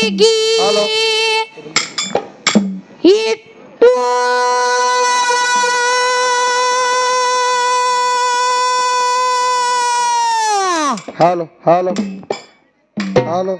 gigi Halo. itu halo halo halo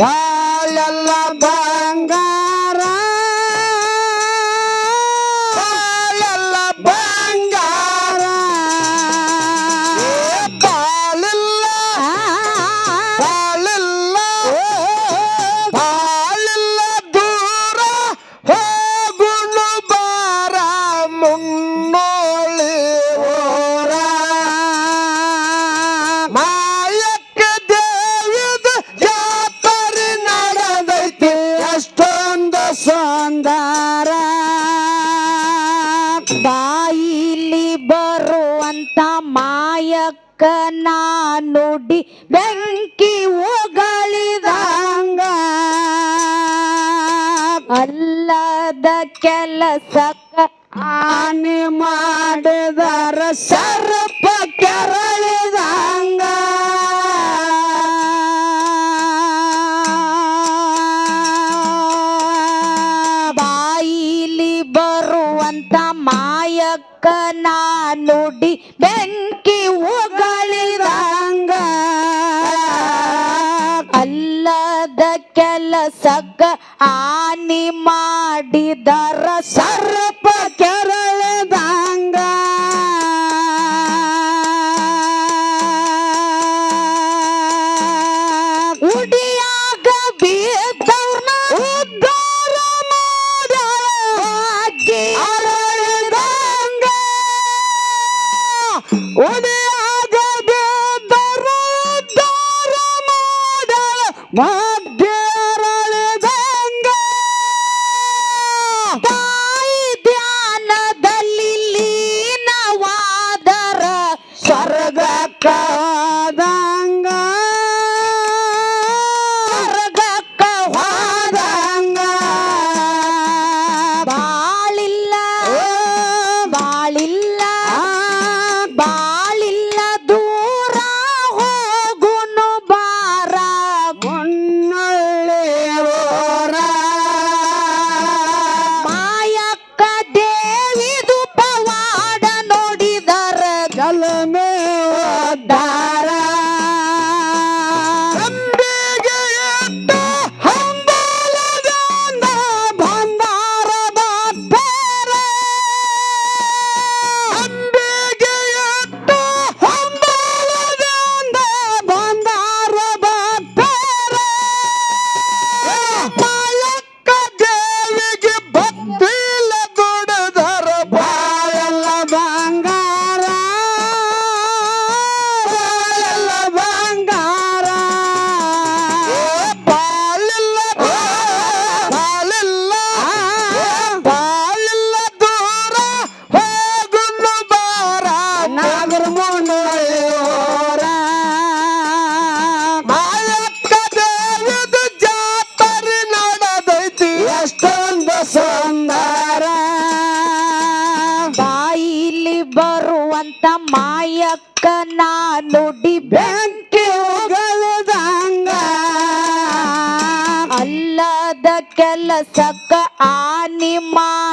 धा ಮಾಡದ ಕೆಲಸಕ್ಕ ಆನಿ ಮಾಡಿದರ ಸರ್ಪ ಕೆರಳಿದಂಗ. ಬಾಯಿಲಿ ಬರುವಂತ ಮಾಯಕ್ಕ ನಾನುಡಿ ಬೆಂಕಿ ಉಗಳಿದಂಗ ಅಲ್ಲದ ಕೆಲಸಕ್ಕ ಆನಿ ಮಾ ಮಾಡಿದ್ದಾರ ಸರ್ಪ ಕೆರಳದಂಗ. ಉಡಿಯಾಗ ಬೀದ್ದವ್ರನ್ನ ಉದ್ಧಾರ ಮಾಡಿ ಅರಳದಂಗ. ಉಡಿಯಾಗ ಬೀದ್ದವ್ರ ಉದ್ಧಾರ ಮಾಡ die. ಮತ್ತ ಮಾಯಕ್ಕ ನಾ ನುಡಿ ಬೆಂಕಿ ಉಗಲದಂಗ ಅಲ್ಲದ ಕೆಲಸಕ್ಕ ಆನಿ ಮಾಡಿದರ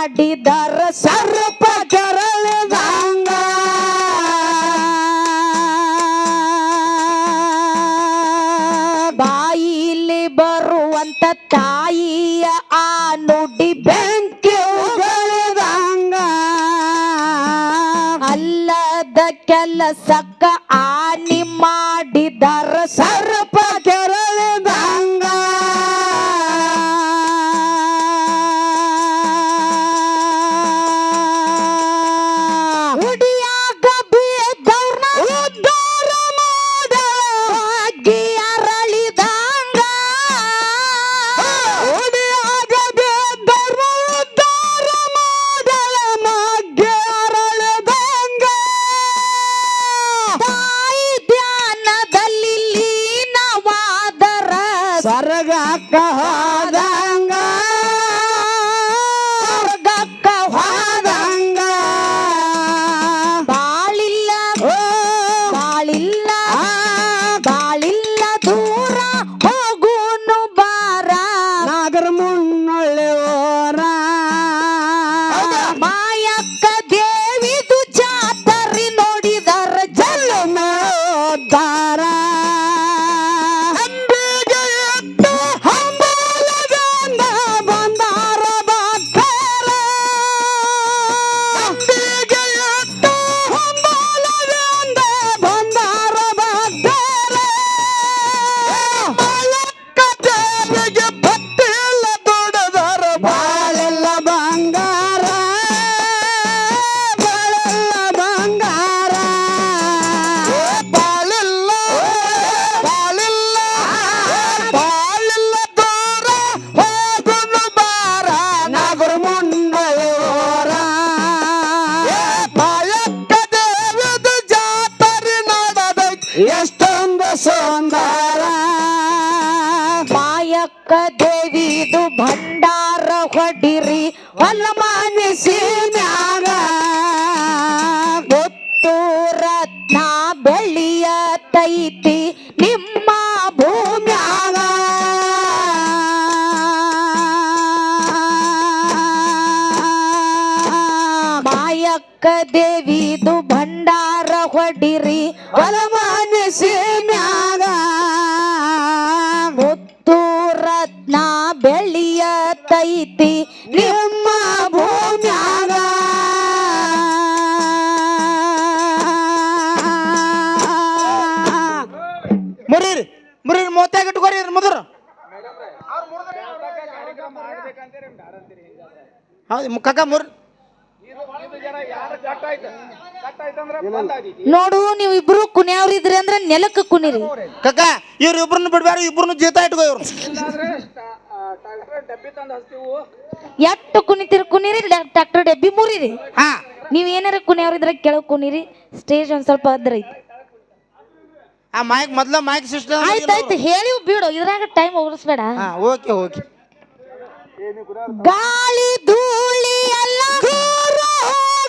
ಎಷ್ಟೊಂದು ಸುಂದರ. ಮಾಯಕ್ಕ ದೇವಿದು ಭಂಡಾರ ಹೊಡಿರಿ ಹೊಲ ಮಾನಿಸಿ ಮ್ಯಾಗ. ಗೊತ್ತು ರತ್ನ ಬೆಳ್ಳಿಯ ತೈತಿ ನಿಮ್ಮ ಭೂಮ್ಯಾಗ. ಮಾಯಕ್ಕ ದೇವಿದು ಭಂಡಾರ ಹೊಡಿರಿ ಹೊಲ ಮಾನಿಸಿ ಮ್ಯಾಗ ಮುತ್ತು ರತ್ನ ಬೆಳ್ಳಿಯ ತೈತಿ ನಿಮ್ಮ ಭೂಮ್ಯಾಗ ಮುರೀರಿ ಮುರೀರಿ ಮೂವತ್ತಾಗ ಇಟ್ಕೋರಿ ಮುದ್ರ. ಹೌದು ಮುಖಕ್ಕ ಮುರ್ ನೋಡು ನೀವು ಇಬ್ರು ಕುಣಿಯವ್ರಿದ್ರಿ ಅಂದ್ರೆ ನೆಲಕ್ಕೆ ಕುಣಿರಿ ಕಕ್ಕ ಇವ್ರ ಇಬ್ರನ್ನ ಬಿಡ್ಬಾರ ಇಬ್ರನ್ನ ಜೀತ ಇಟ್ಕೋ ಇವ್ರು ಎಷ್ಟು ಕುಣಿತೀರಿ ಕುಣಿರಿ ಟ್ರಾಕ್ಟರ್ ಡಬ್ಬಿ ಮುರಿರಿ. ಹಾ. ನೀವ್ ಏನಾರ ಕುಣಿಯವ್ರಿದ್ರೆ ಕೆಳಗ್ ಕುಣಿರಿ ಸ್ಟೇಜ್ ಒಂದ್ ಸ್ವಲ್ಪ ಅದ್ರಿ ಆ ಮೈಕ್ ಮೊದ್ಲ ಮೈಕ್ ಸಿಸ್ಟಮ್ ಆಯ್ತಾಯ್ತು ಹೇಳಿ ಬಿಡು ಇದ್ರಾಗ ಟೈಮ್ ಹೋಗಿಸ್ಬೇಡ. ಹಾ ಓಕೆ ಓಕೆ. ಗಾಳಿ ದೂ ದೂರ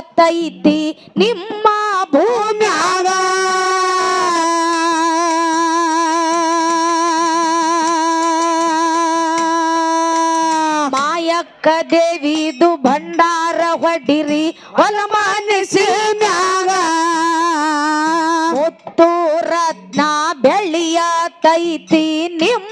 ಎತ್ತೈತಿ ನಿಮ್ಮ ಭೂಮ್ಯಾಗ. ಮಾಯಕ್ಕ ದೇವಿದು ಭಂಡಾರ ಹೊಡಿರಿ ಹೊಲಮಾನಿಸಿ ಮ್ಯಾಗ. ಮುತ್ತು ರತ್ನ ಬೆಳ್ಳಿಯ ತೈತಿ ನಿಮ್ಮ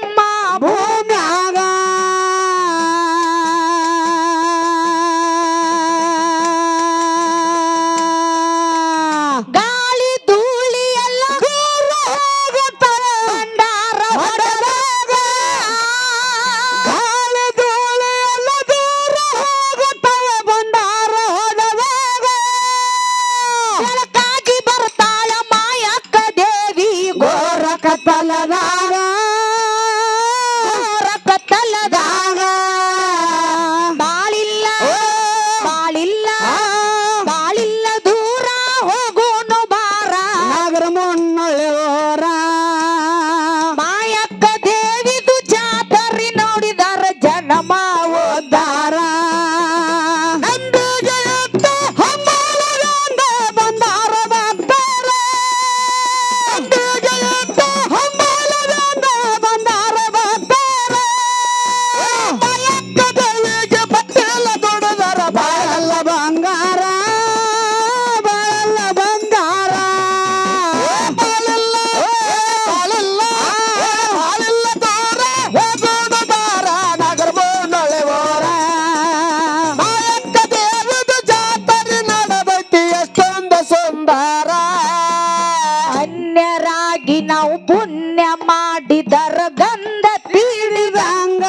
ಆಗಿ ನಾವು ಪುಣ್ಯ ಮಾಡಿದರ ಗಂಧ ತಿಳಿದಂಗ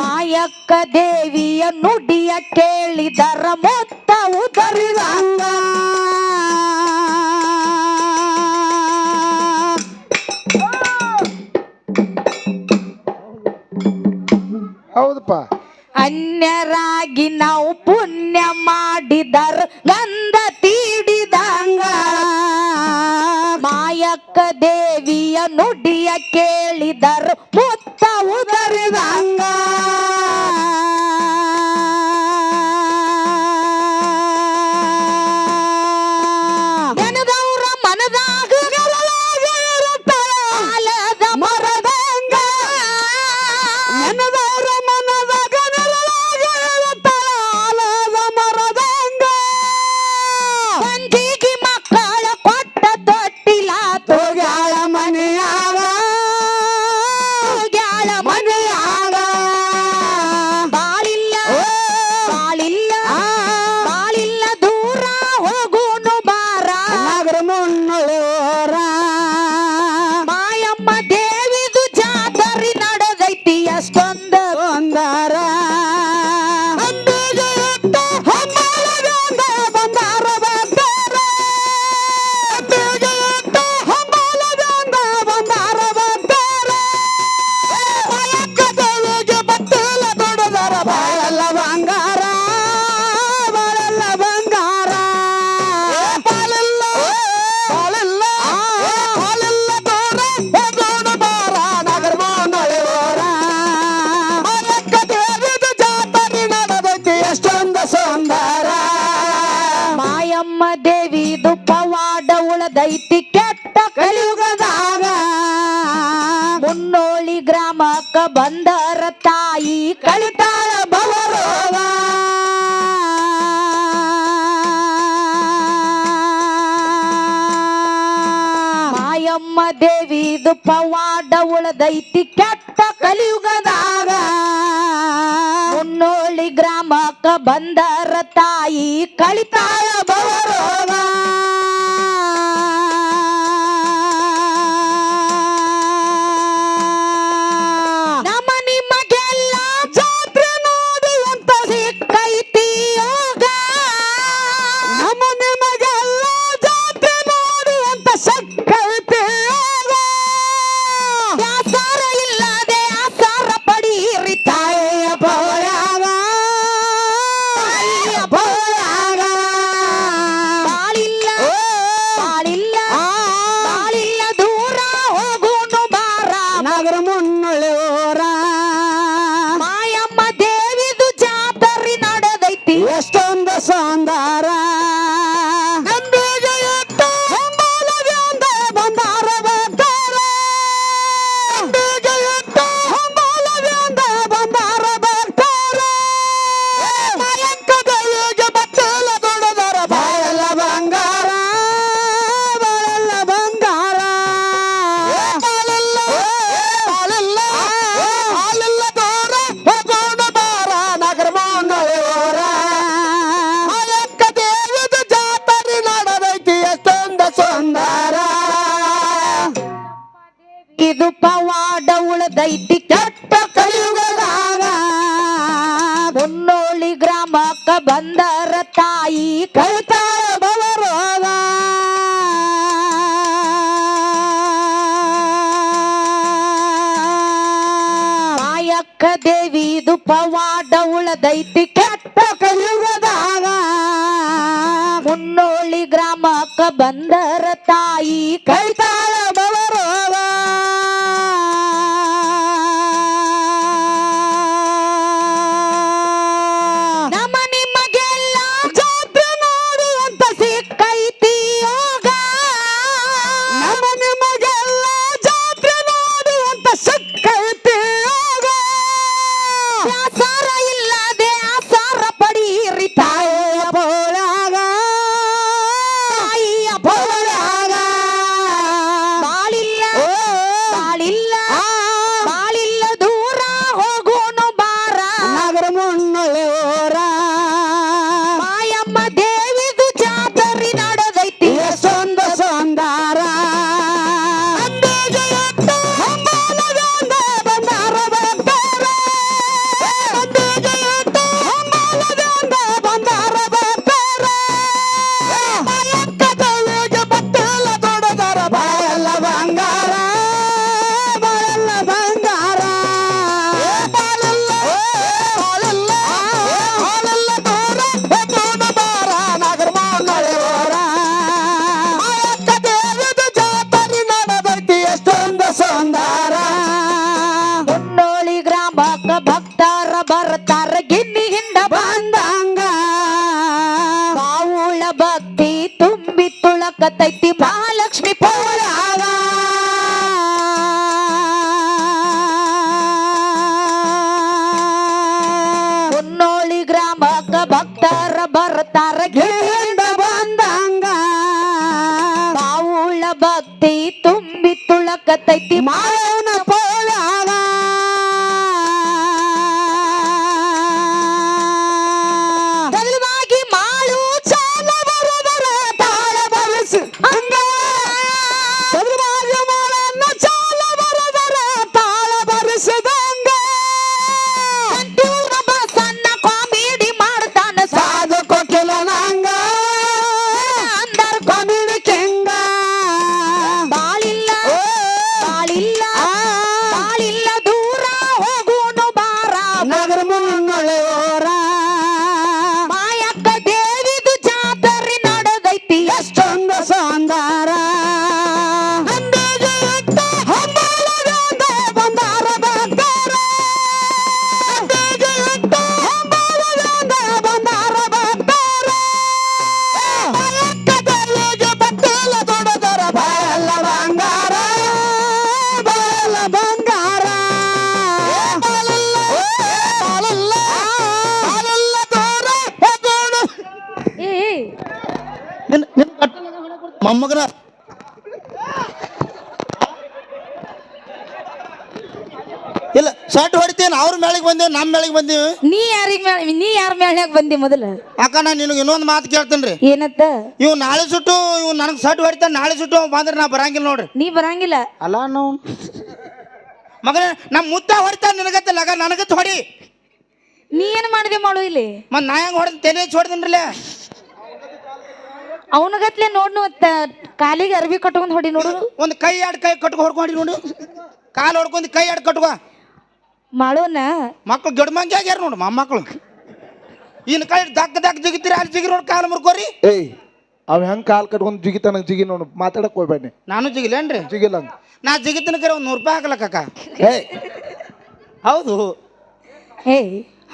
ಮಾಯಕ್ಕ ದೇವಿಯ ನುಡಿಯ ಕೇಳಿದರ ಮೊತ್ತ ಉದರಿದಂಗ. ಹೌದಪ್ಪ. ಅನ್ಯರಾಗಿ ನಾವು ಪುಣ್ಯ ಮಾಡಿದರ ಗಂಧ ತೀಡಿ ಅಕ್ಕ ದೇವಿಯ ನುಡಿಯ ಕೇಳಿದರು ಮುತ್ತ ಉದರಿದ ಲೋಕ ಬಂದರ ತಾಯಿ ಕಳಿತಾಳ ಬವರೋವ ಮಾಯಮ್ಮ ದೇವಿ ಪವಾಡ ಉಳದೈತಿ ಕೆಟ್ಟ ಕಲಿಯುಗದಾಗ. ಮುನ್ನೋಳಿ ಗ್ರಾಮಕ್ಕ ಬಂದರ ತಾಯಿ ಕಳಿತಾಳ ಮಾಯಕ್ಕ ದೇವಿದು ಪವಾಡ ಉಳದೈತಿ ಕೆಟ್ಟ ಕಲಿಯುಗದಾಗ ಮುನ್ನೋಳಿ ಗ್ರಾಮಕ್ಕ ಬಂದರ ತಾಯಿ ಕೈತಾಳ ಬವರೋಗ ತುಳಕತೈತಿ ಮಹಾಲಕ್ಷ್ಮಿ ಮೊಮ್ಮಗನ ಇಲ್ಲ ಶರ್ಟ್ ಹೊಡಿತೇನೆ ಅವ್ರ ಮೇಳಿಗೆ ಬಂದೇವಿ ನಮ್ಮ ಮೇಳಿಗೆ ಬಂದೀವಿ. ನೀ ಯಾರಿಗ ನೀ ಯಾರ ಮೇಳ್ನ್ಯಾಗ ಬಂದಿ ಮೊದಲ? ಅಕ್ಕ ನಾ ನಿನಗೆ ಇನ್ನೊಂದು ಮಾತು ಕೇಳ್ತೇನ್ರಿ. ಏನತ್ತ? ಇವ್ ನಾಳೆ ಸುಟ್ಟು ಇವ್ ನನಗೆ ಶರ್ಟ್ ಹೊಡಿತಾನೆ ನಾಳೆ ಸುಟ್ಟು ಅವ ಬಂದ್ರೆ ನಾ ಬರಂಗಿಲ್ಲ ನೋಡ್ರಿ. ನೀ ಬರಂಗಿಲ್ಲ. ಅಲ್ಲ ನಾವು ಮಗನ ನಮ್ಮ ಮುತ್ತ ಹೊಡಿತಾನೆ ನಿನಗತ್ತ ಲಗ ನನಗತ್ತ ಹೊಡಿ. ನೀ ಏನ್ ಮಾಡಿದೆ ಮಾಡು ಇಲ್ಲಿ? ಮತ್ತೆ ನಾ ಹೆಂಗೆ ಹೊಡೆದು ತೆನೆ ಹೊಡೆದಿನ್ರಲ್ಲ? ಅವನಗತ್ಲೆ ನೋಡ್ ನೋಡ್ ಕಾಲಿಗೆ ಅರ್ವಿ ಕಟ್ಕೊಂಡ್ ಹೊಡಿ ನೋಡು. ಒಂದು ಕೈ ಎರಡು ಕೈ ಕಟ್ಕೊ ಹೊಡ್ಕೊಂಡು ನೋಡು. ಕಾಲು ಹೊಡ್ಕೊಂಡು ಕೈ ಎರಡು ಕಟ್ಕೊ. ಮಾಡೋಣ ಮಕ್ಳು ಗಿಡಮಂಗಿ ಆಗ್ಯಾರ ನೋಡು ಮೊಮ್ಮಕ್ಳು ಇನ್ನು ಕೈ ದಕ್ಕ ದಕ್ಕ ಜಿಗಿತೀರಿ ಅಲ್ಲಿ ಜಿಗಿ ನೋಡಿ ಕಾಲು ಮುರ್ಕೋರಿ. ಏಯ್ ಅವ ಹೆಂಗ್ ಕಾಲ್ ಕಟ್ಕೊಂಡ್ ಜಿಗಿತಾನ ಜಿಗಿ ನೋಡು ಮಾತಾಡಕ್ ಹೋಗ್ಬೇಡಿ ನಾನು ಜಿಗಿಲೇನ್ರಿ? ಜಿಗಿಲ್ಲ ಅಂತ. ನಾ ಜಿಗಿತನ ಕರೆ ಒಂದು ನೂರು ರೂಪಾಯಿ ಹಾಕ್ಲಕ್ಕ. ಏಯ್. ಹೌದು. ಹೇ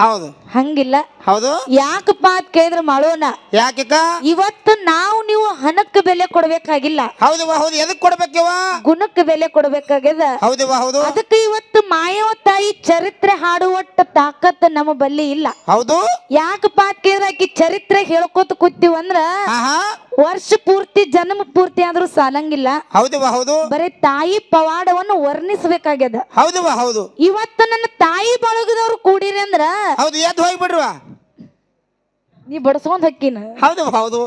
ಹೌದು. ಹಂಗಿಲ್ಲ. ಹೌದು. ಯಾಕಪ್ಪ ಅಂತ ಕೇಳಿದ್ರೆ ಮಾಡೋಣ. ಯಾಕಕ್ಕ? ಇವತ್ತು ನಾವು ನೀವು ಹಣಕ್ಕೆ ಬೆಲೆ ಕೊಡ್ಬೇಕಾಗಿಲ್ಲ. ಹೌದವ್ವ ಹೌದು. ಎದಕ್ ಕೊಡ್ಬೇಕವ್ವ ಗುಣಕ್ಕೆ ಬೆಲೆ ಕೊಡ್ಬೇಕಾಗ್ಯದ. ಹೌದವ್ವ ಹೌದು. ಅದಕ್ಕೆ ಇವತ್ತು ಮಾಯವ ತಾಯಿ ಚರಿತ್ರೆ ಹಾಡುವಟ್ಟ ತಾಕತ್ ನಮ್ಮ ಬಲ್ಲಿ ಇಲ್ಲ. ಹೌದು. ಯಾಕಪ್ಪ ಅಂತ ಕೇಳಿದ್ರೆ ಆಕಿ ಚರಿತ್ರೆ ಹೇಳ್ಕೊತ ಕೂತೀವಿ ಅಂದ್ರ ಆಹಾ. ವರ್ಷ ಪೂರ್ತಿ ಜನ್ಮ ಪೂರ್ತಿ ಆದ್ರೂ ಸಾಲಂಗಿಲ್ಲ. ಹೌದವ್ವ ಹೌದು. ಬರೀ ತಾಯಿ ಪವಾಡವನ್ನು ವರ್ಣಿಸಬೇಕಾಗ್ಯದ. ಹೌದವ್ವ ಹೌದು. ಇವತ್ತು ನನ್ನ ತಾಯಿ ಬಳಗದವ್ರು ಕೂಡಿರಿ ಅಂದ್ರ ಹೌದು ಎದ್ದು ಹೋಗ್ಬಿಡ್ರವ. ನೀ ಬಡಸ್ಕೊಂಡ್ ಹಕ್ಕಿನ ಹೌದು ಹೌದು.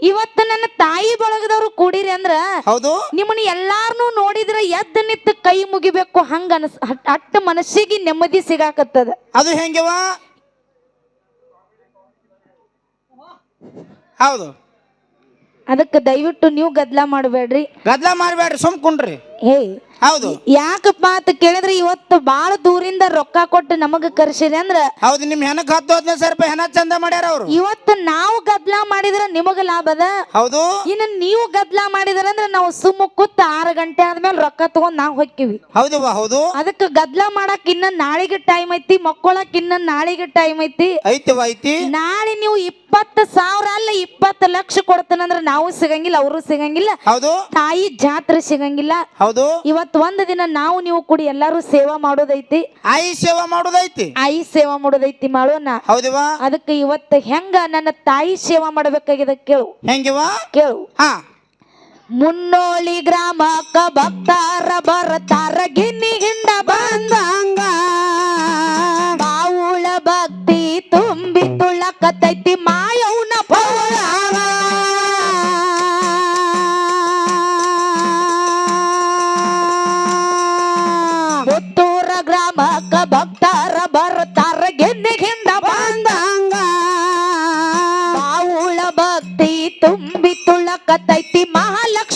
ಇವತ್ತ ನನ್ನ ತಾಯಿ ಬಳಗದವ್ರು ಕೂಡಿರಿ ಅಂದ್ರ ಹೌದು. ನಿಮ್ಮನ್ನ ಎಲ್ಲಾರನು ನೋಡಿದ್ರ ಎದ್ದ ನಿತ್ತ ಕೈ ಮುಗಿಬೇಕು ಹಂಗ ಅನಸ್ ಹಟ್- ಅಟ್ಟ ಮನಸ್ಸಿಗೆ ನೆಮ್ಮದಿ ಸಿಗಾಕತ್ತದ. ಅದು ಹೆಂಗವ ಹೌದು. ಅದಕ್ಕೆ ದಯವಿಟ್ಟು ನೀವು ಗದ್ಲ ಮಾಡಬೇಡ್ರಿ. ಗದ್ಲ ಮಾಡ್ಬೇಡ್ರಿ ಸುಮ್ ಕುಂಡ್ರಿ ಹೇ ಹೌದು. ಯಾಕಪ್ಪ ಅಂತ ಕೇಳಿದ್ರೆ ಇವತ್ತು ಬಾಳ ದೂರಿಂದ ರೊಕ್ಕ ಕೊಟ್ಟು ನಮಗ ಕರ್ಸಿರಿ ಅಂದ್ರ ಹೌದು ನಿಮ್ ಹೆಣಕ್ ಹತ್ತು ಹದಿನೈದು ಸಾವಿರ ರೂಪಾಯಿ ಹೆಣ ಚಂದ ಮಾಡ್ಯಾರ ಅವ್ರು. ಇವತ್ತು ನಾವು ಗದ್ಲ ಮಾಡಿದ್ರ ನಿಮಗ ಲಾಭ ಅದ? ಹೌದು. ಇನ್ನು ನೀವು ಗದ್ಲ ಮಾಡಿದ್ರ ಅಂದ್ರೆ ನಾವು ಸುಮ್ಮ ಕುತ್ತ ಆರು ಗಂಟೆ ಆದ್ಮೇಲೆ ರೊಕ್ಕ ತಗೊಂಡ್ ನಾವ್ ಹೊಕ್ಕಿವಿ ಹೌದು ಬಾ ಹೌದು. ಅದಕ್ಕೆ ಗದ್ಲ ಮಾಡಕ್ ಇನ್ನ ನಾಳೆಗೆ ಟೈಮ್ ಐತಿ ಮಕ್ಕೊಳಕ್ ಇನ್ನ ನಾಳೆಗೆ ಟೈಮ್ ಐತಿ. ಐತಿ ಐತಿ. ನಾಳೆ ನೀವು ಇಪ್ಪತ್ತು ಸಾವಿರ ಅಲ್ಲ ಇಪ್ಪತ್ತು ಲಕ್ಷ ಕೊಡ್ತಾನಂದ್ರ ನಾವು ಸಿಗಂಗಿಲ್ಲ ಅವರು ಸಿಗಂಗಿಲ್ಲ. ಹೌದು. ತಾಯಿ ಜಾತ್ರೆ ಸಿಗಂಗಿಲ್ಲ. ಹೌದು. ಯಾವುದು ಇವತ್ ಒಂದ್ ದಿನ ನಾವು ನೀವು ಕೂಡಿ ಎಲ್ಲಾರು ಸೇವಾ ಮಾಡೋದೈತಿ. ಆಯಿ ಸೇವಾ ಮಾಡೋದೈತಿ? ಆಯಿ ಸೇವಾ ಮಾಡೋದೈತಿ ಮಾಡೋಣ ಹೌದಿವಾ ಅದಕ್ಕೆ ಇವತ್ತು ಹೆಂಗ ನನ್ನ ತಾಯಿ ಸೇವಾ ಮಾಡಬೇಕಾಗಿದೆ ಕೇಳು. ಹೆಂಗಿವಾ ಕೇಳು. ಹಾ. ಮುನ್ನೋಳಿ ಗ್ರಾಮಕ್ಕ ಭಕ್ತಾರ ಬರತಾರ ಗಿನ್ನಿ ಹಿಂದ ಬಂದಂಗ. ಬಾವುಳ ಭಕ್ತಿ ತುಂಬಿ ತುಳಕತೈತಿ ಮಾಯೌನ ಪೌಳ ಕತ್ತೈತಿ ಮಹಾಲಕ್ಷ್ಮಿ